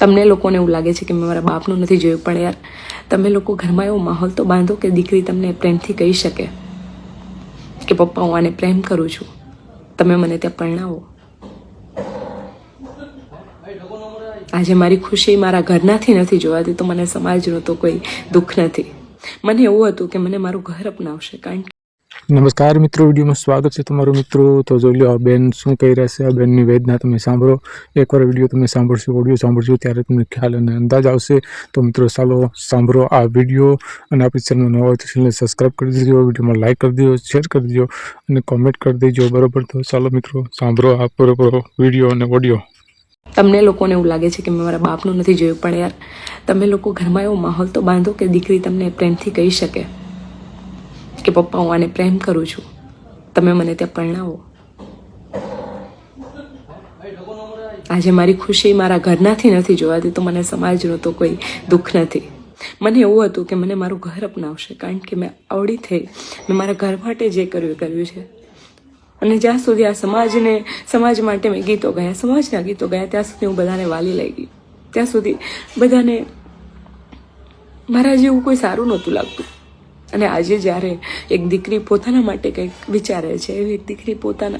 તમને લોકોને એવું લાગે છે કે મેં મારા બાપનું નથી જોયું, પણ યાર, તમે લોકો ઘરમાં એવો માહોલ તો બાંધો કે દીકરી તમને પ્રેમથી કહી શકે કે પપ્પા, હું આને પ્રેમ કરું છું. તમે મને ત્યાં પરણાવો. આજે મારી ખુશી મારા ઘરનાથી નથી જોવાતી, તો મને સમાજનો તો કોઈ દુઃખ નથી. મને એવું હતું કે મને મારું ઘર અપનાવશે, કારણ નમસ્કાર મિત્રો, વિડીયોમાં સ્વાગત છે તમારું મિત્રો. તો જોઈ લો, આ બેન શું કહી રહ્યા છે? આ બેનની વેદના તમે સાંભળો. એકવાર વીડિયો તમે સાંભળશો, ઓડિયો સાંભળશો, ત્યારે તમને ખ્યાલ અને અંદાજ આવશે. તો મિત્રો, ચાલો સાંભળો આ વીડિયો. અને આપણી ચેનલ નવા હોય તો ચેનલને સબસ્ક્રાઈબ કરી દેજો, વિડીયોમાં લાઈક કરી દેજો, શેર કરી દેજો, અને કોમેન્ટ કરી દેજો. બરાબર? તો ચાલો મિત્રો, સાંભળો આ પૂરો વીડિયો અને ઓડિયો. તમને લોકોને એવું લાગે છે કે મેં મારા બાપનું નથી જોયું, પણ યાર, તમે લોકો ઘરમાં એવો માહોલ તો બાંધો કે દીકરી તમને પ્રેમથી કહી શકે. કે પપ્પા, હું આને પ્રેમ કરું છું. તમે મને ત્યાં પરણાવો. આજે મારી ખુશી મારા ઘરનાથી નથી જોવાતી, તો મને સમાજનો તો કોઈ દુઃખ નથી. મને એવું હતું કે મને મારું ઘર અપનાવશે, કારણ કે મેં આવડી થઈ. મેં મારા ઘર માટે જે કર્યું કર્યું છે. અને જ્યાં સુધી આ સમાજને, સમાજ માટે મેં ગીતો ગાયા, સમાજના ગીતો ગાયા, ત્યાં સુધી હું બધાને વાલી લઈ ગઈ. ત્યાં સુધી બધાને મારા જેવું કોઈ સારું નહોતું લાગતું. અને આજે જ્યારે એક દીકરી પોતાના માટે કંઈક વિચારે છે, એવી એક દીકરી પોતાના,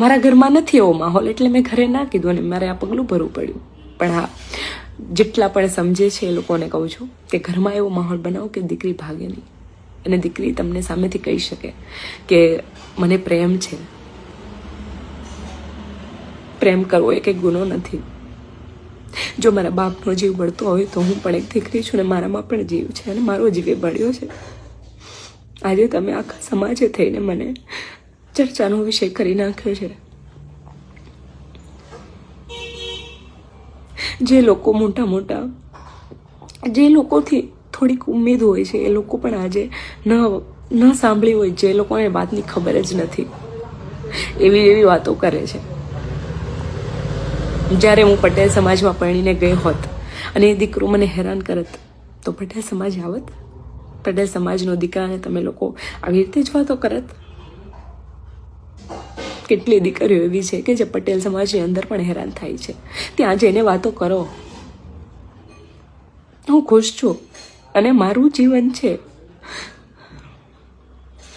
મારા ઘરમાં નથી એવો માહોલ, એટલે મેં ઘરે ના કીધું અને મારે આ પગલું ભરવું પડ્યું. પણ હા, જેટલા પણ સમજે છે એ લોકોને કહું છું કે ઘરમાં એવો માહોલ બનાવો કે દીકરી ભાગે નહીં. અને દીકરી તમને સામેથી કહી શકે કે મને પ્રેમ છે. પ્રેમ કરવો એ કંઈ ગુનો નથી. જો મારા બાપનો જીવ બળતો હોય તો હું પણ એક દીકરી છું ને મારામાં પણ જીવ છે અને મારો જીવ બળ્યો છે. આજે તમે આખા સમાજે થઈને મને ચર્ચાનો વિષય કરી નાખ્યો છે. જે લોકો મોટા મોટા, જે લોકોથી થોડીક ઉમેદ હોય છે, એ લોકો પણ આજે ન ન સાંભળી હોય, જે લોકોને વાતની ખબર જ નથી. એવી એવી વાતો કરે છે. જ્યારે હું પટેલ સમાજમાં પરણીને ગઈ હોત અને એ દીકરો મને હેરાન કરત, તો પટેલ સમાજ આવત? પટેલ સમાજનો દીકરાને તમે લોકો આવી રીતે જ વાતો કરત? કેટલી દીકરીઓ એવી છે કે જે પટેલ સમાજની અંદર પણ હેરાન થાય છે. ત્યાં જઈને વાતો કરો. હું ખુશ છું અને મારું જીવન છે.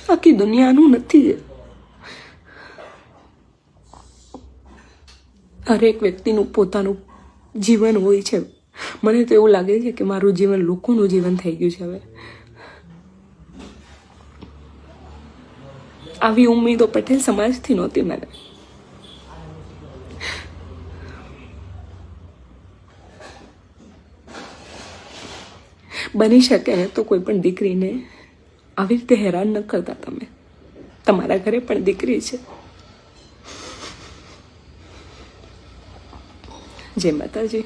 આખી દુનિયાનું નથી. હરેક વ્યક્તિનું પોતાનું જીવન હોય છે. મને તો એવું લાગે છે કે મારું જીવન લોકોનું જીવન થઈ ગયું છે હવે. આવી ઉમ્મીદો પટેલ સમાજથી નહોતી મને. બની શકે ને તો કોઈ પણ દીકરીને આવી રીતે હેરાન ન કરતા તમે. તમારા ઘરે પણ દીકરી છે. જય માતાજી.